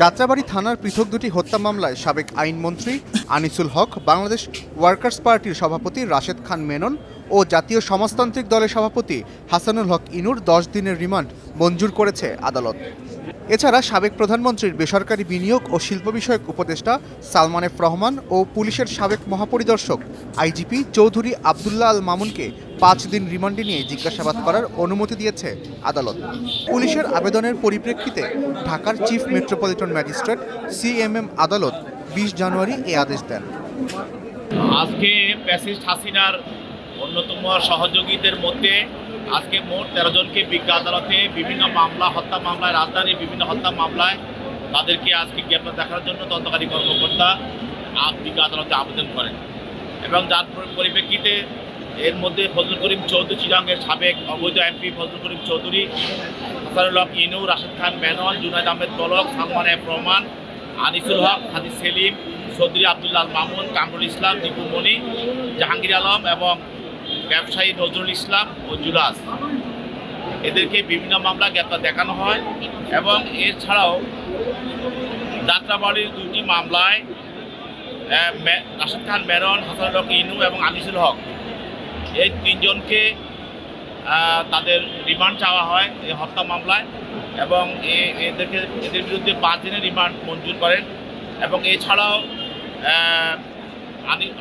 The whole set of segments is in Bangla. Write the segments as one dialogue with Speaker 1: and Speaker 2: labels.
Speaker 1: যাত্রাবাড়ি থানার পৃথক দুটি হত্যা মামলায় সাবেক আইনমন্ত্রী আনিসুল হক, বাংলাদেশ ওয়ার্কার্স পার্টির সভাপতি রাশেদ খান মেনন ও জাতীয় সমাজতান্ত্রিক দলের সভাপতি হাসানুল হক ইনুর দশ দিনের রিমান্ড মঞ্জুর করেছে আদালত। এছাড়া সাবেক প্রধানমন্ত্রীর বেসরকারি বিনিয়োগ ও শিল্প বিষয়ক উপদেষ্টা সালমান এফ রহমান ও পুলিশের সাবেক মহাপরিদর্শক আইজিপি চৌধুরী আবদুল্লাহ আল মামুনকে পাঁচ দিন রিমান্ডে নিয়ে জিজ্ঞাসাবাদ করার অনুমতি দিয়েছে আদালত। পুলিশের আবেদনের পরিপ্রেক্ষিতে ঢাকার চিফ মেট্রোপলিটন ম্যাজিস্ট্রেট সিএমএম আদালত বিশ জানুয়ারি এ আদেশ দেন।
Speaker 2: আজকে প্যাসিস্ট হাসিনার অন্যতম সহযোগীদের মধ্যে আজকে মোট তেরো জনকে বিজ্ঞা আদালতে বিভিন্ন মামলা, হত্যা মামলায়, রাজধানীর বিভিন্ন হত্যা মামলায় তাদেরকে আজকে গ্রেপ্তার দেখার জন্য তদন্তকারী কর্মকর্তা বিজ্ঞা আদালতে আবেদন করেন। এবং যার পরিপ্রেক্ষিতে এর মধ্যে ফজল করিম চৌধুরী চিরাঙ্গের সাবেক অবৈধ এমপি ফজল করিম চৌধুরী, হাসানুল হক ইনু, রাশেদ খান মেনন জুনায়দ আহমেদ পলক সালমান এফ রহমান, আনিসুল হক, হাদিস সেলিম চৌধুরী আবদুল্লাহ মামুন, কামরুল ইসলাম, দীপু মনি, জাহাঙ্গীর আলম এবং ব্যবসায়ী নজরুল ইসলাম ও জুলাস। এদেরকে বিভিন্ন মামলা গ্রেপ্তার দেখানো হয় এবং এছাড়াও যাত্রাবাড়ির দুটি মামলায় রাশেদ খান মেরন, হাসানুল হক ইনু এবং আনিসুল হক। এই তিনজনকে তাদের রিমান্ড চাওয়া হয় এই হত্যা মামলায় এবং এদেরকে এদের বিরুদ্ধে পাঁচ দিনের রিমান্ড মঞ্জুর করেন এবং এছাড়াও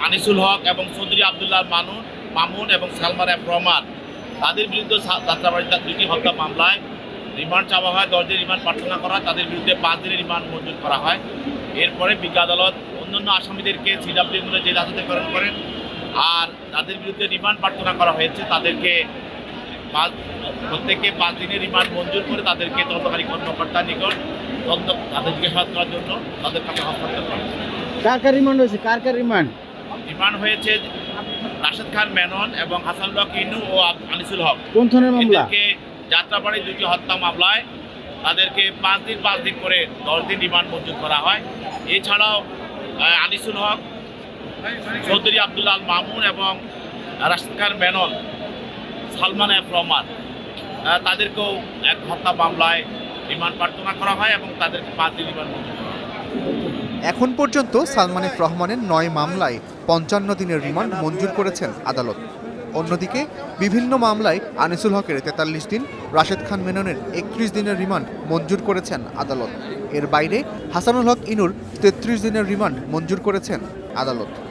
Speaker 2: আনিসুল হক এবং চৌধুরী আবদুল্লাহ মানুন মামুন এবং সালমান এফ রহমান। তাদের বিরুদ্ধে যাত্রাবাড়িতে দুটি হত্যা মামলায়। রিমান্ড চাওয়া হয় দশ দিন রিমান্ড প্রার্থনা করা তাদের বিরুদ্ধে পাঁচ দিনের রিমান্ড মঞ্জুর করা হয়। এরপরে বিজ্ঞা আদালত অন্যান্য আসামিদেরকে সিডাব্লিউ গুলো জেল হাজতে প্রেরণ করেন আর তাদের বিরুদ্ধে রিমান্ড প্রার্থনা করা হয়েছে। তাদেরকে পাঁচ প্রত্যেককে পাঁচ দিনের রিমান্ড মঞ্জুর করে তাদেরকে তদন্তকারী কর্মকর্তার নিকট তদন্ত তাদের জিজ্ঞাসাবাদ করার জন্য তাদের কাছে হস্তান্তর করে
Speaker 3: কার কার রিমান্ড হয়েছে? কার কার রিমান্ড?
Speaker 2: রিমান্ড হয়েছে রাশেদ খান মেনন এবং হাসানুল হক ইনু ও আনিসুল হক।
Speaker 3: কোন ধরনের মামলা?
Speaker 2: যাত্রাবাড়ি দুটি হত্যা মামলায় তাদেরকে পাঁচ দিন পাঁচ দিন করে দশ দিন রিমান্ড মঞ্জুর করা হয়। এছাড়াও আনিসুল হক চৌধুরী আবদুল্লাহ মামুন এবং রাশেদ খান মেনন সালমান এফ রহমান তাদেরকেও এক হত্যা মামলায় রিমান্ড প্রার্থনা করা হয় এবং তাদেরকে পাঁচ দিন রিমান্ড মঞ্জুর
Speaker 1: এখন পর্যন্ত সালমান এফ রহমানের নয় মামলায় পঞ্চান্ন দিনের রিমান্ড মঞ্জুর করেছেন আদালত। অন্যদিকে, বিভিন্ন মামলায় আনিসুল হকের তেতাল্লিশ দিন, রাশেদ খান মেননের একত্রিশ দিনের রিমান্ড মঞ্জুর করেছেন আদালত। এর বাইরে হাসানুল হক ইনুর তেত্রিশ দিনের রিমান্ড মঞ্জুর করেছেন আদালত।